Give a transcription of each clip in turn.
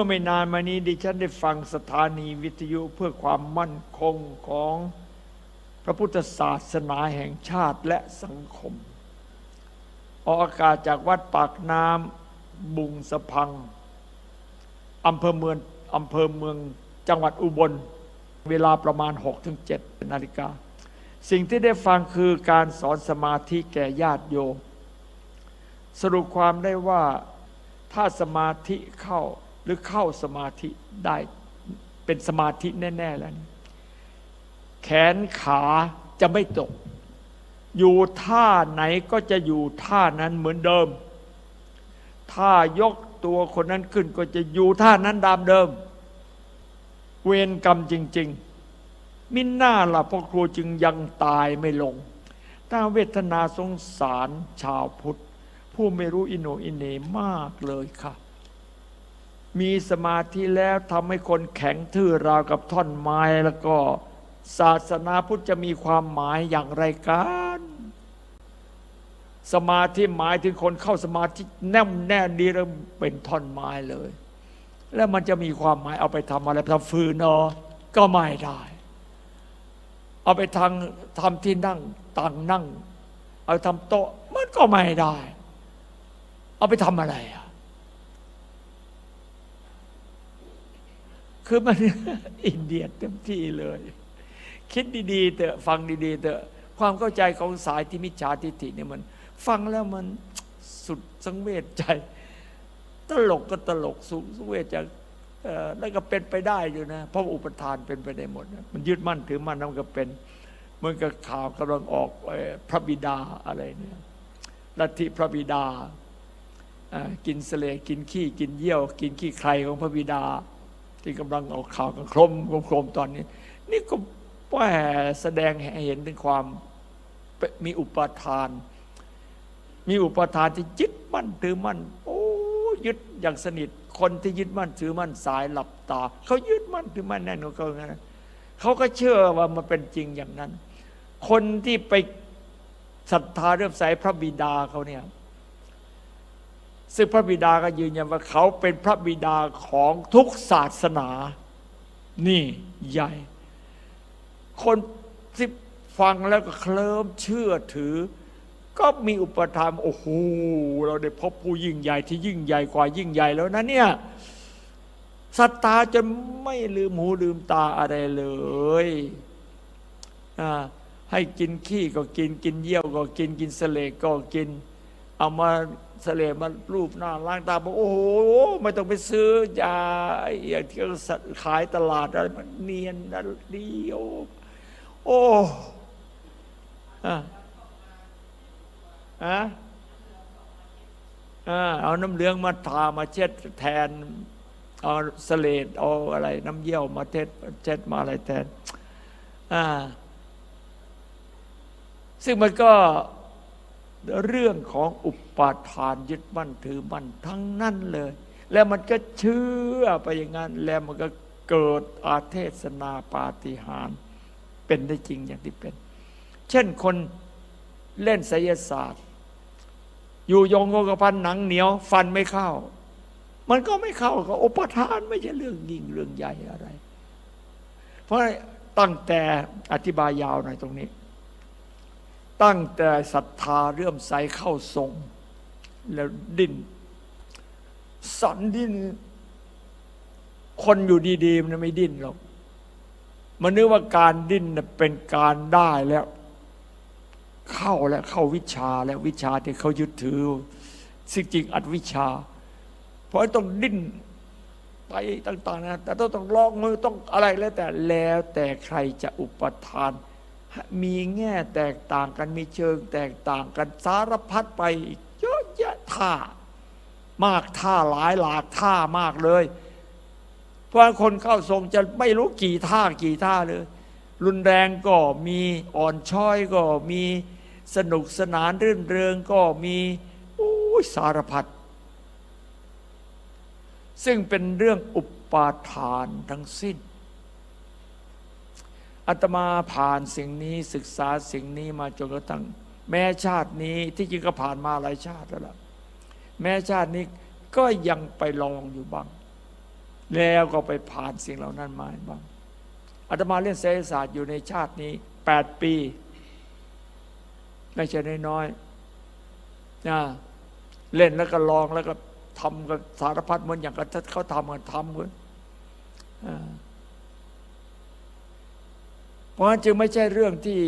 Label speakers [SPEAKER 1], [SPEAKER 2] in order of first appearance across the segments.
[SPEAKER 1] เมื่อไม่นานมานี้ดิฉันได้ฟังสถานีวิทยุเพื่อความมั่นคงของพระพุทธศาสนาแห่งชาติและสังคม ออกอากาศจากวัดปากน้ำบุงสะพังอำเภอเมืองอำเภอเมืองจังหวัดอุบล เวลาประมาณ 6-7นาฬิกา สิ่งที่ได้ฟังคือการสอนสมาธิแก่ญาติโยม สรุปความได้ว่าถ้าสมาธิเข้า หรือเข้าสมาธิได้เป็นสมาธิแน่ ๆ แล้วนี่แขนขาจะไม่ตก อยู่ท่าไหนก็จะอยู่ท่านั้นเหมือนเดิม ถ้ายกตัวคนนั้นขึ้นก็จะอยู่ท่านั้นตามเดิม เวรกรรมจริง ๆ มิน่าล่ะพ่อครูจึงยังตายไม่ลง ถ้าเวทนาสงสารชาวพุทธ ผู้ไม่รู้อิโนอินเนมากเลยค่ะ มีสมาธิแล้วทำให้คนแข็งทื่อราวกับท่อนไม้แล้วก็ศาสนาพุทธจะมีความหมายอย่างไรกัน สมาธิหมายถึงคนเข้าสมาธิแน่มแน่ดีแล้วเป็นท่อนไม้เลย แล้วมันจะมีความหมายเอาไปทำอะไรทำฟืนเนาะก็ไม่ได้ เอาไปทางทำที่นั่งต่างนั่ง เอาทำโต๊ะมันก็ไม่ได้ เอาไปทำอะไรอะ คือมันอินเดียเต็มที่เลย คิดดีๆเถอะฟังดีๆเถอะความเข้าใจของสายที่มิจฉาทิฏฐิเนี่ยมัน ฟังแล้วมันสุดสังเวชใจ ตลกก็ตลกสุดสังเวชใจเอ่อแล้วก็เป็นไปได้อยู่นะ เพราะอุปทานเป็นไปได้หมดนะมันยึดมั่นถือมั่นแล้วมันก็เป็นเหมือนกับข่าวกำลังออกพระบิดาอะไรเนี่ยลัทธิพระบิดาอ่ากินเสลกินขี้กินเยี่ยว กินขี้ใครของพระบิดา ที่กำลังออกข่าวกันโครมโครมตอนนี้ นี่ก็แหมแสดงให้เห็นถึงความมีอุปทาน มีอุปทานที่ยึดมั่นถือมั่นโอ้ยึดอย่างสนิทคนที่ยึดมั่นถือมั่นสายหลับตาเขายึดมั่นถือมั่นแน่นองเขาอย่างนั้นเขาก็เชื่อว่ามันเป็นจริงอย่างนั้น คนที่ไปศรัทธาเรื่อมใสพระบิดาเขาเนี่ย ซึ่งพระบิดาก็ยืนยันว่าเขาเป็นพระบิดาของทุกศาสนา นี่ใหญ่ คนที่ฟังแล้วก็เคลิ้มเชื่อถือ ก็มีอุปทานโอ้โหเราได้พบผู้ยิ่งใหญ่ที่ยิ่งใหญ่กว่ายิ่งใหญ่แล้วนะเนี่ยศรัทธาจนไม่ลืมหูลืมตาอะไรเลยให้กินขี้ก็กินกินเยี่ยวก็กินกินเสลก็กิน เอามา สเสลดมารูปหน้าล้างตาบอกโอ้โหไม่ต้องไปซื้อยาอย่างที่เขาขายตลาดอะไรมันเนียนนะเดียวโอ้อะอะอ่าเอาน้ำเหลืองมาทามาเช็ดแทนเอาสเสลดเอาอะไร น้ำเยี่ยวมาเช็ดเช็ดมาอะไรแทนอ่าซึ่งมันก็ เรื่องของอุปาทานยึดมั่นถือมั่นทั้งนั้นเลย แล้วมันก็เชื่อไปอย่างนั้น แล้วมันก็เกิดอาเทศนาปาฏิหาริย์เป็นได้จริงอย่างที่เป็น เช่นคนเล่นไสยศาสตร์ อยู่ยงโงกระพันหนังเหนียว ฟันไม่เข้า มันก็ไม่เข้าก็อุปทานไม่ใช่เรื่องยิ่งเรื่องใหญ่อะไร เพราะตั้งแต่อธิบายยาวหน่อยตรงนี้ ตั้งแต่ศรัทธาเรื่มใสเข้าทรง แล้วดิ้นสันดิ้น คนอยู่ดีๆ มันไม่ดิ้นหรอก มันนึกว่าการดิ้นเป็นการได้แล้ว เข้าแล้วเข้าวิชาแล้ววิชาที่เขายึดถือสิ่งจริงอัดวิชา เพราะต้องดิ้นไปต่าง ๆนะแต่ต้องต้องลองมือต้องอะไรแล้วแต่แล้วแต่ใครจะอุปทาน มีแง่แตกต่างกันมีเชิง แตกต่างกันสารพัดไปอีกเยอะแยะท่ามากท่าหลายหลากท่ามากเลย เพราะคนเข้าทรงจะไม่รู้กี่ท่ากี่ท่าเลย รุนแรงก็มีอ่อนช้อยก็มีสนุกสนานรื่นเริงก็มีโอ้ยสารพัดซึ่งเป็นเรื่องอุปาทานทั้งสิ้น อาตมาผ่านสิ่งนี้ศึกษาสิ่งนี้มาจนกระทั่งแม้ชาตินี้ที่จริงก็ผ่านมาหลายชาติแล้วล่ะแม้ชาตินี้ก็ยังไปลองอยู่บ้าง แล้วก็ไปผ่านสิ่งเหล่านั้นมาบ้างอาตมาเล่นเศรษฐศาสตร์อยู่ในชาตินี้แปดปีไม่ใช่น้อยๆนะเล่นแล้วก็ลองแล้วก็ทำกันสารพัดเหมือนอย่างกับเขาทำกันทำกันอ่า ราะฉะนั้นจึงไม่ใช่เรื่องที่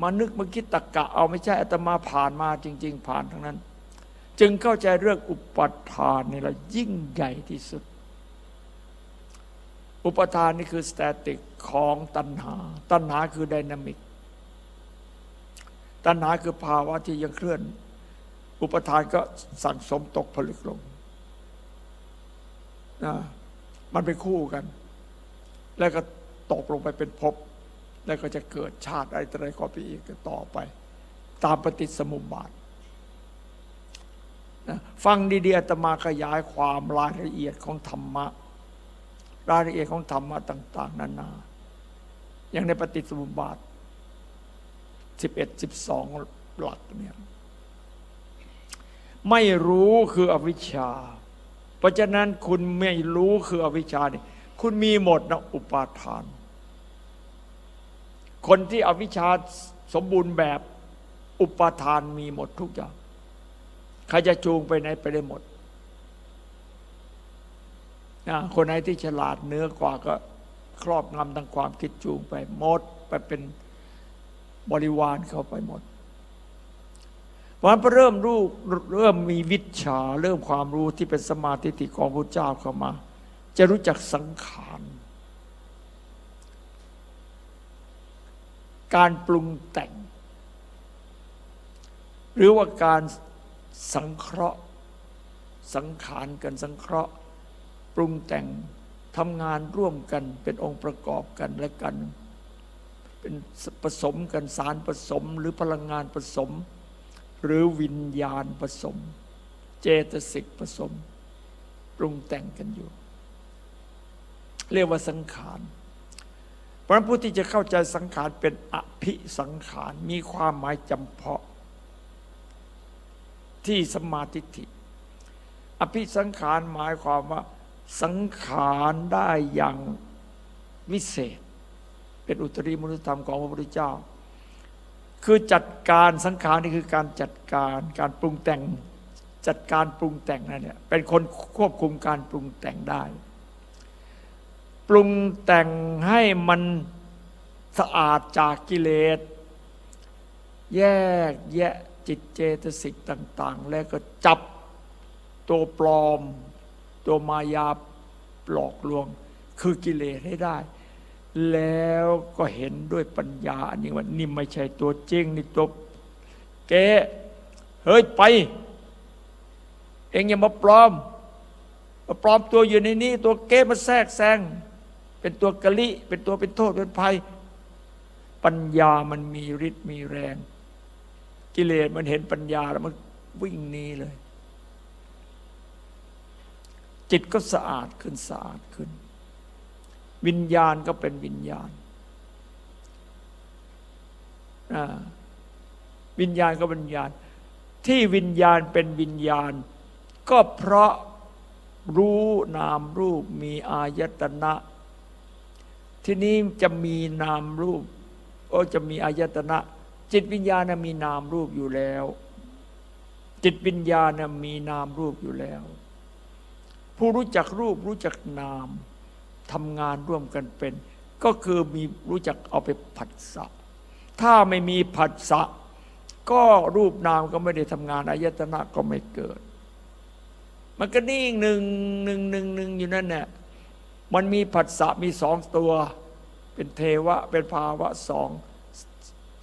[SPEAKER 1] มานึกมาคิดตะกะ เอาไม่ใช่อาตมาผ่านมาจริง ๆ ผ่านทั้งนั้น จึงเข้าใจเรื่องอุปทานนี่แหละยิ่งใหญ่ที่สุด อุปทานนี่คือสแตติกของตัณหา ตัณหาคือไดนามิก ตัณหาคือภาวะที่ยังเคลื่อน อุปทานก็สั่งสมตกผลึกลงนะมันเป็นคู่กัน แล้วก็ ตกลงไปเป็นภพแล้วก็จะเกิดชาติอะไรต่ออะไรก็ไปอีกต่อไป ตามปฏิสมุปบาทนะฟังดีๆอาตมาขยายความรายละเอียดของธรรมะ รายละเอียดของธรรมะต่าง ๆ นานาอย่างในปฏิสมุปบาท11 12 หลักเนี่ยไม่รู้คืออวิชชา เพราะฉะนั้นคุณไม่รู้คืออวิชชาเนี่ยคุณมีหมดนะอุปาทาน คนที่อวิชชาสมบูรณ์แบบอุปทานมีหมดทุกอย่างใครจะจูงไปไหนไปได้หมดนะคนไหนที่ฉลาดเนื้อกว่าก็ครอบงำทางความคิดจูงไปหมดไปเป็นบริวารเข้าไปหมดวันพอเริ่มรู้เริ่มมีวิชา เริ่มความรู้ที่เป็นสมาธิของพระเจ้าเข้ามา จะรู้จักสังขาร การปรุงแต่ง หรือว่าการสังเคราะห์สังขารกันสังเคราะห์ ปรุงแต่งทำงานร่วมกันเป็นองค์ประกอบกันและกัน เป็นผสมกันสารผสมหรือพลังงานผสม หรือวิญญาณผสม เจตสิกผสม ปรุงแต่งกันอยู่ เรียกว่าสังขาร เพราะผู้ที่จะเข้าใจสังขารเป็นอภิสังขารมีความหมายจำเพาะ ที่สมาธิิอภิสังขารหมายความว่า สังขารได้อย่างวิเศษ เป็นอุตริมนุษยธรรมของพระพุทธเจ้า คือจัดการสังขารนี่คือการจัดการการปรุงแต่งจัดการปรุงแต่งนั่นเนี่ยเป็นคนควบคุมการปรุงแต่งได้ ปรุงแต่งให้มันสะอาดจากกิเลส แยกแยะจิตเจตสิกต่าง ๆ แล้วก็จับตัวปลอม ตัวมายาหลอกลวง คือกิเลสให้ได้ แล้วก็เห็นด้วยปัญญาอันนี้ว่านี่ไม่ใช่ตัวจริงนี่ตัวเกเฮ้ยไป เองอย่ามาปลอมมาปลอมตัวอยู่ในนี้ ตัวเก้มาแทรกแซง เป็นตัวกะลิ เป็นตัวเป็นโทษเป็นภัย ปัญญามันมีฤทธิ์มีแรง กิเลสมันเห็นปัญญาแล้วมันวิ่งหนีเลย จิตก็สะอาดขึ้นสะอาดขึ้น วิญญาณก็เป็นวิญญาณวิญญาณก็เป็นวิญญาณ ที่วิญญาณเป็นวิญญาณ ก็เพราะรู้นามรูปมีอายตนะ ที่นี้จะมีนามรูปโอ้จะมีอายตนะ จิตวิญญาณมีนามรูปอยู่แล้ว จิตวิญญาณมีนามรูปอยู่แล้ว ผู้รู้จักรูปรู้จักนามทำงานร่วมกันเป็น ก็คือมีรู้จักเอาไปผัสสะถ้าไม่มีผัสสะก็รูปนามก็ไม่ได้ทำงานอายตนะก็ไม่เกิด มันก็นิ่งหนึ่งหนึ่งหนึ่งหนึ่งอยู่นั่นเนี่ย มันมีผัสสะมีสองตัว เป็นเทวะเป็นภาวะสอง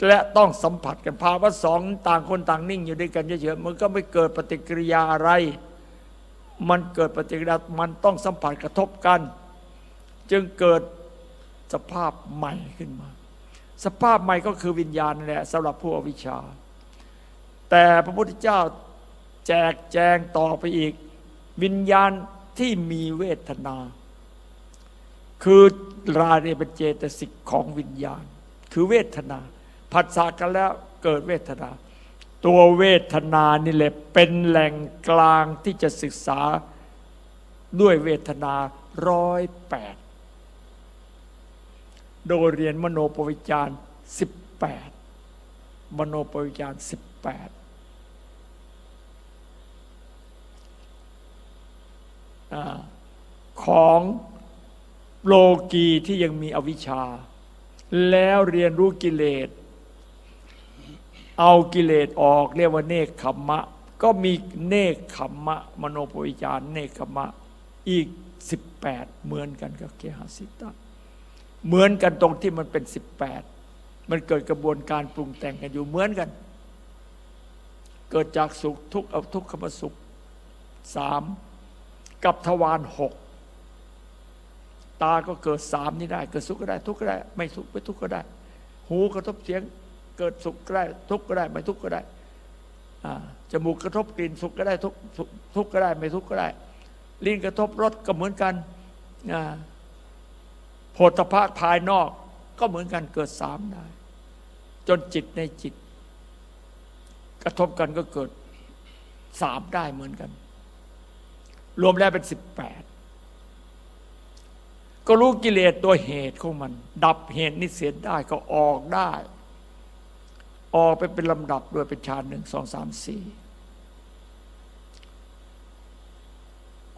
[SPEAKER 1] และต้องสัมผัสกันภาวะสองต่างคนต่างนิ่งอยู่ด้วยกันเฉยๆมันก็ไม่เกิดปฏิกิริยาอะไร มันเกิดปฏิกิริยามันต้องสัมผัสกระทบกัน จึงเกิดสภาพใหม่ขึ้นมา สภาพใหม่ก็คือวิญญาณนั่นแหละสำหรับผู้อวิชชา แต่พระพุทธเจ้าแจกแจงต่อไปอีก วิญญาณที่มีเวทนา คือราเนเป็นเจตสิกของวิญญาณ คือเวทนาผัสสะกันแล้วเกิดเวทนา ตัวเวทนานี่แหละเป็นแหล่งกลางที่จะศึกษาด้วยเวทนาร้อยแปดโดยเรียนมโนปวิจารสิบแปดมโนปวิจารสิบแปดของ โลกีที่ยังมีอวิชชา แล้วเรียนรู้กิเลส เอากิเลสออกเรียกว่าเนคขมมะ ก็มีเนคขมมะ มโนปวิจารเนคขมมะ อีก 18 เหมือนกันกับเคหสิตะเหมือนกันตรงที่มันเป็น 18 มันเกิดกระบวนการปรุงแต่งกันอยู่เหมือนกัน เกิดจากสุขทุกข์เอาทุกขมสุขสามกับทวารหก ตาก็เกิดสามนี่ได้ เกิดสุขก็ได้ทุกข์ก็ได้ ไม่สุขไม่ทุกข์ก็ได้ หูกระทบเสียงเกิดสุขก็ได้ ทุกข์ก็ได้ ไม่ทุกข์ก็ได้จมูกกระทบกลิ่นสุขก็ได้ทุกข์สุขทุกข์ก็ได้ ไม่ทุกข์ก็ได้ ลิ้นกระทบรสก็เหมือนกันอ่าโผฏฐะภายนอกก็เหมือนกันเกิดสามได้ จนจิตในจิต กระทบกันก็เกิดสามได้เหมือนกัน รวมแล้วเป็นสิบแปด ก็รู้กิเลสตัวเหตุของมัน ดับเหตุนิเสียได้ก็ออกได้ ออกไปเป็นลำดับด้วยเป็นฌานหนึ่งสองสามสี่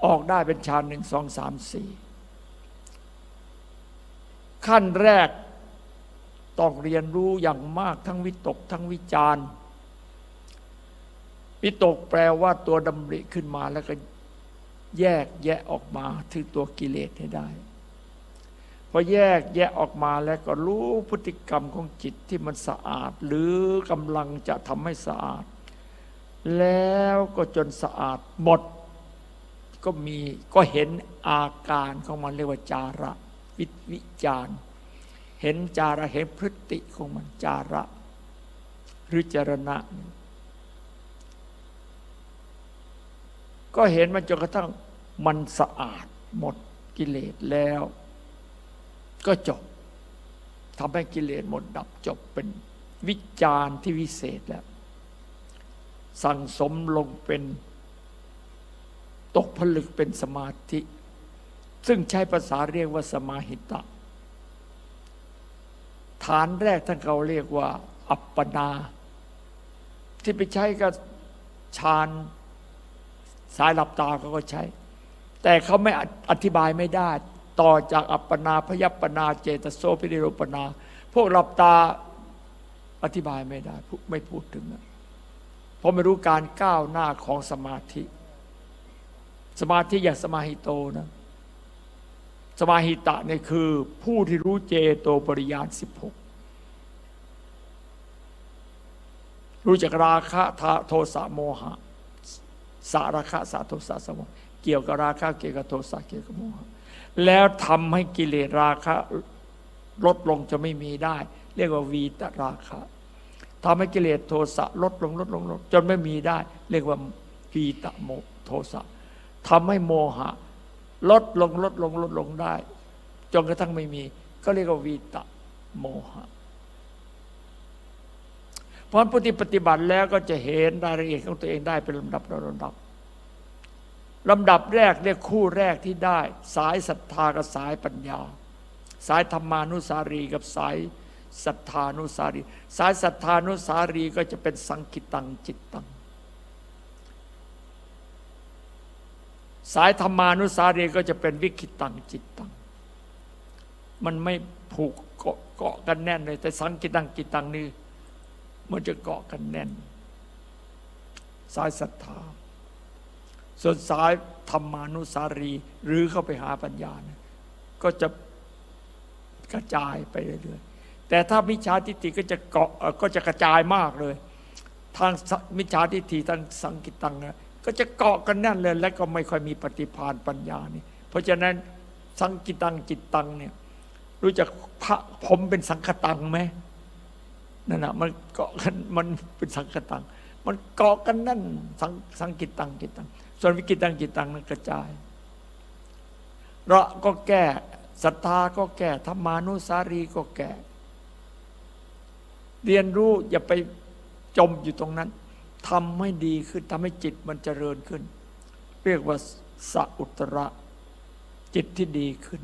[SPEAKER 1] ออกได้เป็นฌานหนึ่งสองสามสี่ขั้นแรกต้องเรียนรู้อย่างมากทั้งวิตกทั้งวิจารวิตกแปลว่าตัวดำริขึ้นมาแล้วก็แยกแยะออกมาถึงตัวกิเลสให้ได้ พอแยกแยะออกมาแล้วก็รู้พฤติกรรมของจิตที่มันสะอาด หรือกำลังจะทำให้สะอาด แล้วก็จนสะอาดหมด ก็มีก็เห็นอาการของมันเรียกว่าจาระวิวิจารเห็นจาระเห็นพฤติของมันจาระหรือจารณะ ก็เห็นมันจนกระทั่งมันสะอาดหมดกิเลสแล้ว ก็จบทำให้กิเลสหมดดับจบเป็นวิจารณ์ที่วิเศษแล้ว สั่งสมลงเป็นตกผลึกเป็นสมาธิ ซึ่งใช้ภาษาเรียกว่าสมาหิตะ ฐานแรกท่านเขาเรียกว่า อัปปนา ที่ไปใช้กับฌานสายหลับตาเขาก็ใช้ แต่เขาไม่อธิบายไม่ได้ ต่อจากอัปปนาพยัปปนาเจตโสพิริโรปนา พวกหลับตาอธิบายไม่ได้ไม่พูดถึงเพราะไม่รู้การก้าวหน้าของสมาธิ สมาธิอย่างสมาหิโตนะสมาหิตะเนี่ยคือผู้ที่รู้เจโตปริยานสิบหกรู้จักราคะโทสะโมหะสาราคะสาโทสะสมเกี่ยวกับราคะเกี่ยวกับโทสะเกี่ยวกับโมหะ แล้วทำให้กิเลสราคะ ลดลงจะไม่มีได้ เรียกว่าวีตราคะทำให้กิเลสโทสะลดลงลดลงลดจนไม่มีได้ เรียกว่าวีตโมโทสะทำให้โมหะ ลดลงลดลงลดลงได้ จนกระทั่งไม่มี ก็เรียกว่าวีตโมหะพอผู้ที่ปฏิบัติแล้วก็จะเห็นรายละเอียดของตัวเองได้เป็นลำดับลำดับ ลำดับแรกเรียกคู่แรกที่ได้ สายศรัทธากับสายปัญญา สายธรรมานุสารีกับสายศรัทธานุสารี สายศรัทธานุสารีก็จะเป็นสังกิตังจิตตัง สายธรรมานุสารีก็จะเป็นวิคิตังจิตตัง มันไม่ผูกเกาะกันแน่นเลย แต่สังกิตังจิตตังนี่มันจะเกาะกันแน่น สายศรัทธา ส่วนสายธรรมานุสารี หรือเข้าไปหาปัญญาเนี่ยก็จะกระจายไปเรื่อยๆแต่ถ้ามิจฉาทิฏฐิก็จะเกาะก็จะกระจายมากเลย ทางมิจฉาทิฏฐิทางสังกิตังนะก็จะเกาะกันแน่นเลย และก็ไม่ค่อยมีปฏิภาณปัญญานี่ เพราะฉะนั้นสังกิตังจิตตังเนี่ยรู้จักพระผมเป็นสังคตังไหมนั่นนะมันเกาะกันมันเป็นสังกตัง มันเกาะกันนั่นสังสังกิตังกิตัง ส่วนวิกิตังกิตังนั้นกระจายระก็แก้ศรัทธาก็แก้ธรรมานุสารีก็แก้เรียนรู้อย่าไปจมอยู่ตรงนั้นทำให้ดีขึ้นทำให้จิตมันเจริญขึ้น เรียกว่าสัอุตระจิตที่ดีขึ้น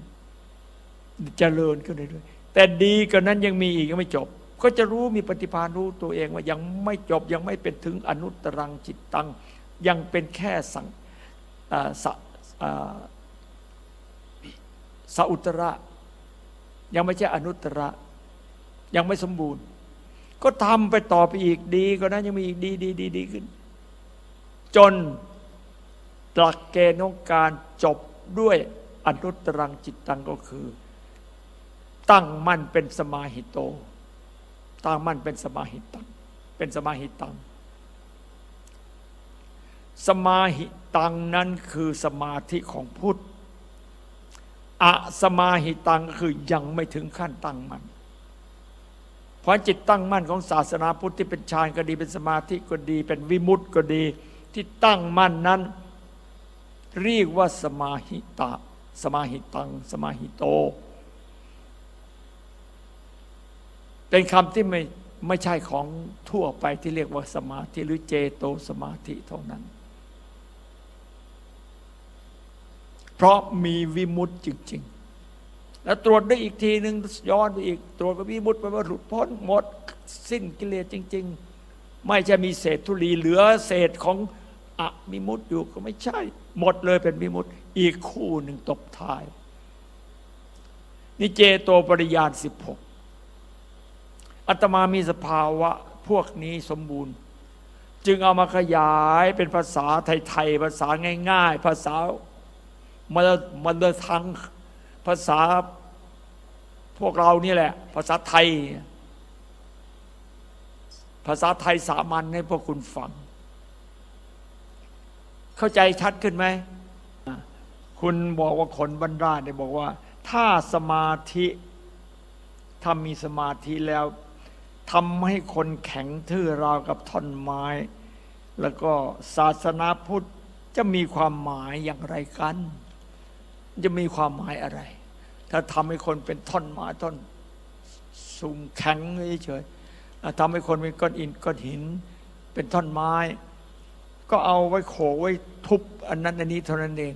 [SPEAKER 1] เจริญขึ้นเรื่อยๆแต่ดีกว่านั้นยังมีอีกยังไม่จบ ก็จะรู้มีปฏิภาณรู้ตัวเองว่ายังไม่จบยังไม่เป็นถึงอนุตตรังจิตตัง ยังเป็นแค่สังสสอุตระ ยังไม่ใช่อนุตระ ยังไม่สมบูรณ์ ก็ทำไปต่อไปอีกดีกว่านั้นยังมีอีกดีดีดีดีขึ้น จนหลักเกณฑ์ของการจบด้วยอนุตตรังจิตตังก็คือ ตั้งมั่นเป็นสมาหิโต ตั้งมั่นเป็นสมาหิตัง เป็นสมาหิตัง สมาหิตังนั้นคือสมาธิของพุทธอะสมาหิตังก็คือยังไม่ถึงขั้นตั้งมั่นเพราะจิตตั้งมั่นของศาสนาพุทธที่เป็นฌานก็ดีเป็นสมาธิก็ดี เป็นวิมุตติก็ดี ที่ตั้งมั่นนั้น เรียกว่าสมาหิตะ สมาหิตัง สมาหิโต เป็นคำที่ไม่ไม่ใช่ของทั่วไปที่เรียกว่าสมาธิหรือเจโตสมาธิเท่านั้น เพราะมีวิมุตติจริงๆ แล้วตรวจได้อีกทีหนึ่งย้อนไปอีก ตรวจกับวิมุตติไปว่าหลุดพ้นหมดสิ้นกิเลสจริง ๆ ไม่จะมีเศษธุลีเหลือเศษของอมิมุตติอยู่ก็ไม่ใช่ หมดเลยเป็นวิมุตติอีกคู่หนึ่งตบท้ายนี่เจโตปริยานสิบหกอาตมามีสภาวะพวกนี้สมบูรณ์ จึงเอามาขยายเป็นภาษาไทย ๆ ภาษาง่าย ๆ ภาษา มันมันเลยทั้งภาษาพวกเรานี่แหละ ภาษาไทย ภาษาไทยสามัญให้พวกคุณฟัง เข้าใจชัดขึ้นไหม คุณบอกว่าคนบรรดาเนี่ยบอกว่า ถ้าสมาธิถ้ามีสมาธิแล้วทำให้คนแข็งทื่อราวกับท่อนไม้ แล้วก็ศาสนาพุทธจะมีความหมายอย่างไรกัน จะมีความหมายอะไร ถ้าทำให้คนเป็นท่อนไม้ท่อนสูงแข็งเฉยๆทำให้คนเป็นก้อนอินก้อนหิน เป็นท่อนไม้ ก็เอาไว้โขไว้ทุบอันนั้นอันนี้เท่านั้นเอง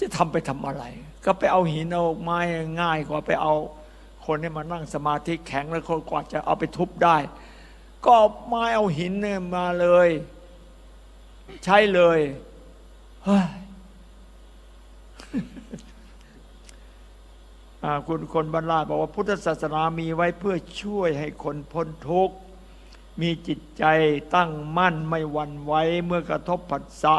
[SPEAKER 1] จะทำไปทำอะไร ก็ไปเอาหินเอาไม้ง่ายกว่าไปเอาคนให้มานั่งสมาธิแข็งแล้วคนกว่าจะเอาไปทุบได้ ก็ไม้เอาหินเนี่ยมาเลย ใช้เลยเฮ้ย คุณคนบรรลาดบอกว่าพุทธศาสนามีไว้เพื่อช่วยให้คนพ้นทุกข์ มีจิตใจตั้งมั่นไม่หวั่นไหวเมื่อกระทบผัสสะ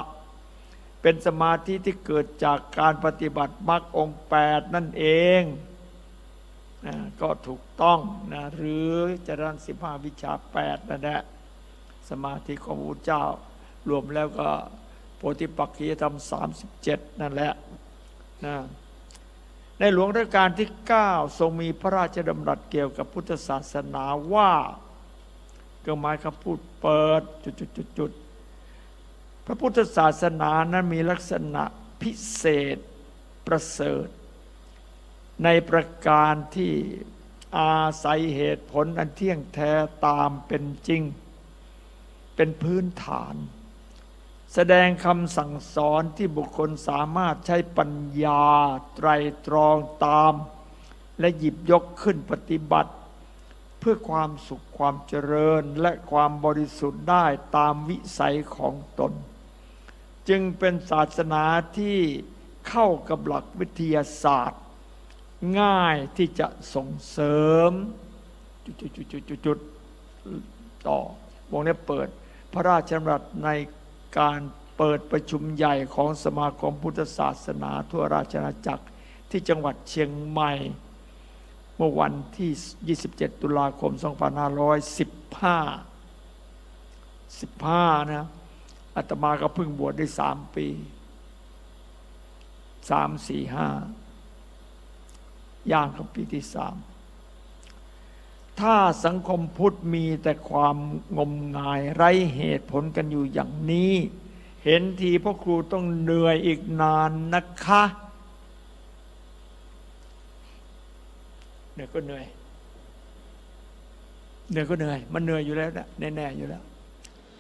[SPEAKER 1] เป็นสมาธิที่เกิดจากการปฏิบัติมรรคองแปดนั่นเองก็ถูกต้องนะหรือจรันสิบห้าวิชาแปดนั่นแหละสมาธิของพระเจ้า รวมแล้วก็โพธิปักขียธรรมสามสิบเจ็ดนั่นแหละ นะในหลวงรัชกาลที่ 9 ทรงมีพระราชดำรัสเกี่ยวกับพุทธศาสนาว่าเครื่องหมายคำพูดเปิดจุดๆๆพระพุทธศาสนานั้นมีลักษณะพิเศษประเสริฐ ในประการที่อาศัยเหตุผลอันเที่ยงแท้ตามเป็นจริง เป็นพื้นฐาน แสดงคำสั่งสอนที่บุคคลสามารถใช้ปัญญาไตรตรองตาม และหยิบยกขึ้นปฏิบัติ เพื่อความสุขความเจริญและความบริสุทธิ์ได้ตามวิสัยของตน จึงเป็นศาสนาที่เข้ากับหลักวิทยาศาสตร์ ง่ายที่จะส่งเสริมจุดๆๆๆต่อวงนี้เปิด พระราชดำรัสใน การเปิดประชุมใหญ่ของสมาคมพุทธศาสนาทั่วราชอาณาจักรที่จังหวัดเชียงใหม่ เมื่อวันที่ 27 ตุลาคม 2515 15 นะอาตมาก็เพิ่งบวชได้สามปีสามสี่ห้าย่างเข้าปีที่สาม ถ้าสังคมพุทธมีแต่ความงมงายไร้เหตุผลกันอยู่อย่างนี้ เห็นทีพ่อครูต้องเหนื่อยอีกนานนะคะเหนื่อยก็เหนื่อยเหนื่อยก็เหนื่อย มันเหนื่อยอยู่แล้วนะแน่ๆอยู่แล้ว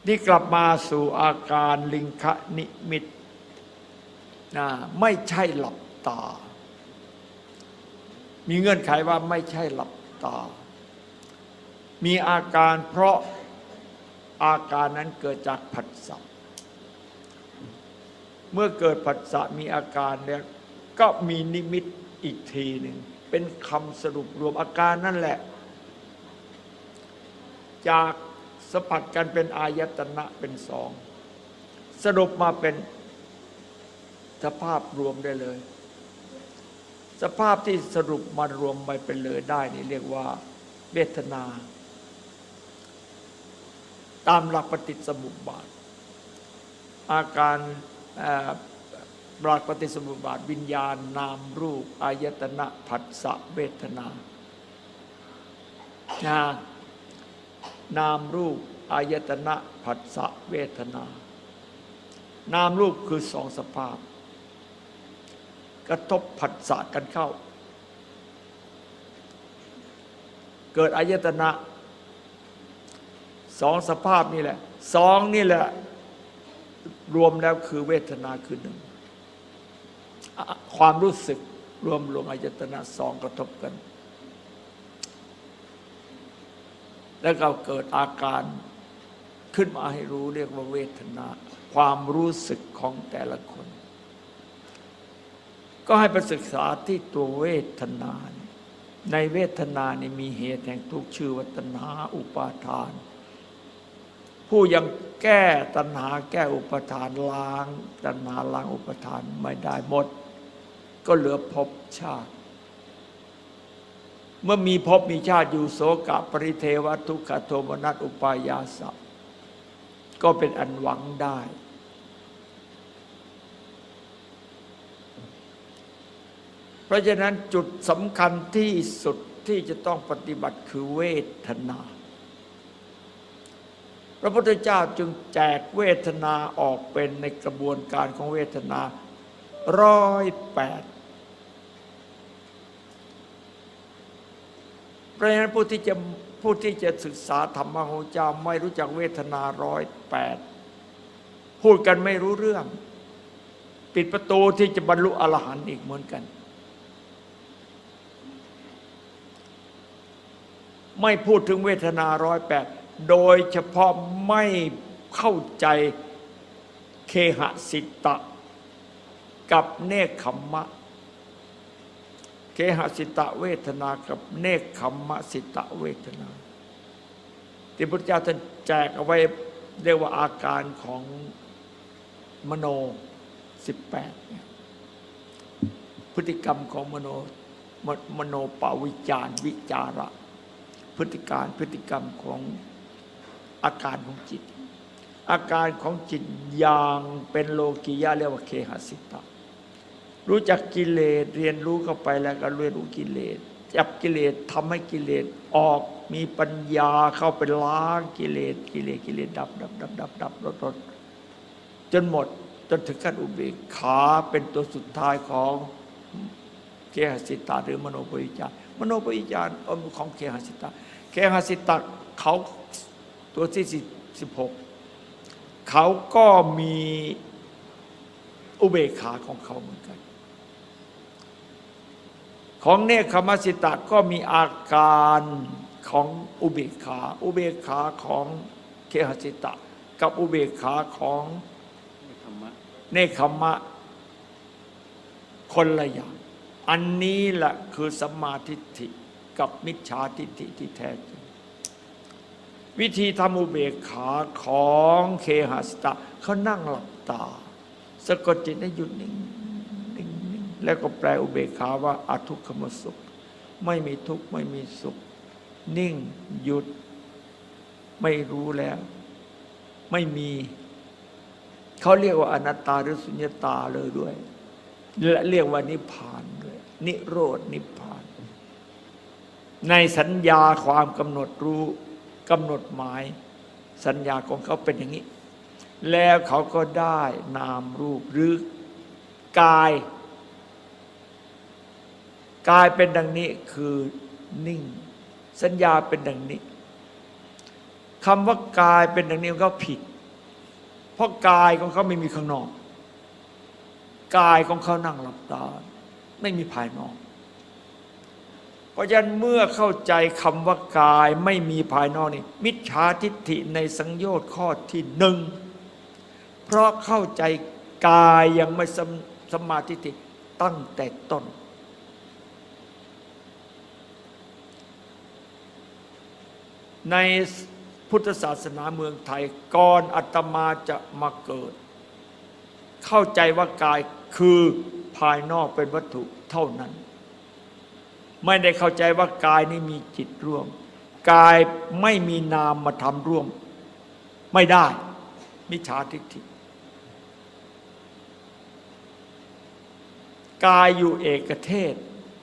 [SPEAKER 1] นี่กลับมาสู่อาการลิงคะนิมิตนะไม่ใช่หลับตา มีเงื่อนไขว่าไม่ใช่หลับตา มีอาการเพราะอาการนั้นเกิดจากผัสสะเมื่อเกิดผัสสะมีอาการเนี่ยก็มีนิมิตอีกทีหนึ่งเป็นคำสรุปรวมอาการนั่นแหละ จากสัมผัสกันเป็นอายตนะเป็นสอง สรุปมาเป็นสภาพรวมได้เลย สภาพที่สรุปมารวมไปเป็นเลยได้นี่เรียกว่าเวทนา ตามหลักปฏิสมุปบาท อาการหลักปฏิสมุปบาท วิญญาณนามรูป อายตนะผัสสะเวทนานะนามรูป อายตนะผัสสะเวทนา นามรูปคือสองสภาพ กระทบผัสสะกันเข้า เกิดอายตนะ สองสภาพนี่แหละสองนี่แหละ รวมแล้วคือเวทนาคือหนึ่งความรู้สึกรวมรวมอายตนะสองกระทบกัน แล้วก็เกิดอาการขึ้นมาให้รู้เรียกว่าเวทนา ความรู้สึกของแต่ละคน ก็ให้ไปศึกษาที่ตัวเวทนา ในเวทนานี่มีเหตุแห่งทุกข์ชื่อวัตนา อุปาทาน ผู้ยังแก้ตัณหาแก้อุปทานล้าง ตัณหาล้างอุปทานไม่ได้หมด ก็เหลือภพชาติ เมื่อมีภพมีชาติอยู่โสกะปริเทวทุกขโทมนัสอุปายาสะก็เป็นอันหวังได้ เพราะฉะนั้นจุดสำคัญที่สุดที่จะต้องปฏิบัติคือเวทนา พระพุทธเจ้าจึงแจกเวทนาออกเป็นในกระบวนการของเวทนาร้อยแปดเพราะฉะนั้นผู้ที่จะผู้ที่จะศึกษาธรรมะของเจ้าไม่รู้จักเวทนาร้อยแปดพูดกันไม่รู้เรื่อง ปิดประตูที่จะบรรลุอรหันต์อีกเหมือนกัน ไม่พูดถึงเวทนาร้อยแปด โดยเฉพาะไม่เข้าใจเคหสิตะ กับเนคขมมะ เคหสิตะเวทนากับเนคขมมะสิตะเวทนา ที่พระพุทธเจ้าท่านแจกเอาไว้เรียกว่าอาการของมโนสิบแปดเนี่ยพฤติกรรมของมโนมมโนปาวิจารวิจาระ พฤติการพฤติกรรมของ อาการของจิต อาการของจิตอย่างเป็นโลกียะเรียกว่าเคหสิตะรู้จักกิเลสเรียนรู้เข้าไปแล้วก็เรียนรู้กิเลสจับกิเลสทำให้กิเลสออกมีปัญญาเข้าไปล้างกิเลสกิเลสกิเลสดับดับดับดับดับลดลดจนหมดจนถึงขั้นอุเบกขาเป็นตัวสุดท้ายของเคหสิตาหรือมโนปวิจารมโนปวิจารของเคหสิตาเคหสิตาเขา ตัวที่สิบหกเขาก็มีอุเบกขาของเขาเหมือนกัน ของเนคขมสิตะก็มีอาการของอุเบกขา อุเบกขาของเคหสิตะ กับอุเบกขาของเนคขมะคนละอย่าง อันนี้แหละคือสัมมาทิฏฐิกับมิจฉาทิฏฐิที่แท้จริง วิธีทำอุเบกขาของเคหสตะเขานั่งหลับตาสะกดจิตให้หยุดนิ่งนิ่งนิ่งแล้วก็แปลอุเบกขาว่าอาทุกขมสุข ไม่มีทุกข์ไม่มีสุข นิ่งหยุด ไม่รู้แล้ว ไม่มี เขาเรียกว่าอนัตตาหรือสุญญตาเลยด้วย และเรียกว่านิพานด้วย นิโรดนิพาน ในสัญญาความกำหนดรู้ กำหนดหมายสัญญาของเขาเป็นอย่างนี้ แล้วเขาก็ได้นามรูปหรือกาย กายเป็นดังนี้คือนิ่ง สัญญาเป็นดังนี้คำว่ากายเป็นดังนี้ก็ผิด เพราะกายของเขาไม่มีข้างนอก กายของเขานั่งหลับตา ไม่มีภายนอก เพราะฉะนั้นเมื่อเข้าใจคำว่ากายไม่มีภายนอกนี่มิจฉาทิฏฐิในสังโยชน์ข้อที่หนึ่งเพราะเข้าใจกายยังไม่สมสมาทิฏฐิตั้งแต่ต้น ในพุทธศาสนาเมืองไทยก่อนอาตมาจะมาเกิด เข้าใจว่ากายคือภายนอกเป็นวัตถุเท่านั้น ไม่ได้เข้าใจว่ากายนี่มีจิตร่วม กายไม่มีนามมาทำร่วม ไม่ได้ มิจฉาทิฏฐิกายอยู่เอกเทศ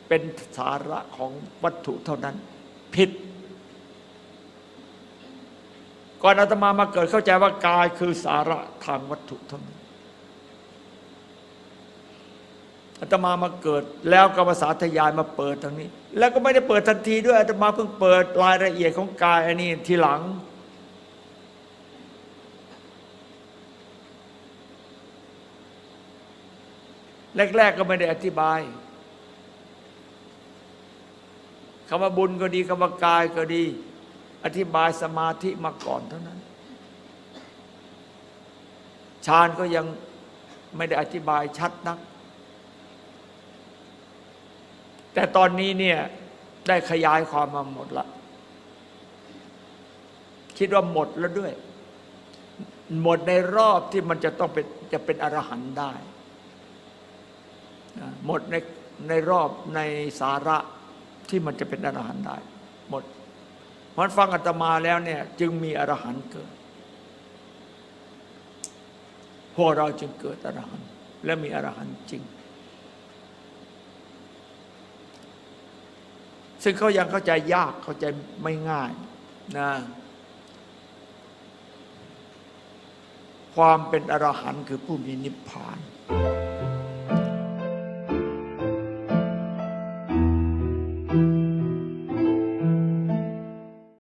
[SPEAKER 1] เป็นสาระของวัตถุเท่านั้น ผิด ก่อนอาตมามาเกิดเข้าใจว่ากายคือสาระทางวัตถุเท่านั้น อาตมามาเกิด แล้วก็มาสาธยายมาเปิดทางนี้ แล้วก็ไม่ได้เปิดทันทีด้วยอาตมาเพิ่งเปิดรายละเอียดของกายอันนี้ทีหลัง แรก ๆ ก็ไม่ได้อธิบายคำว่าบุญก็ดีคำว่ากายก็ดี อธิบายสมาธิมาก่อนเท่านั้นฌานก็ยังไม่ได้อธิบายชัดนัก แต่ตอนนี้เนี่ยได้ขยายความมาหมดละ คิดว่าหมดแล้วด้วย หมดในรอบที่มันจะต้องเป็นจะเป็นอรหันต์ได้ หมดในในรอบในสาระที่มันจะเป็นอรหันต์ได้ หมดเพราะฟังอาตมาแล้วเนี่ย จึงมีอรหันต์เกิดพวกเราจึงเกิดอรหันต์และมีอรหันต์จริง ซึ่งเขายังเข้าใจยากเข้าใจไม่ง่ายนะความเป็นอรหันต์คือผู้มีนิพพาน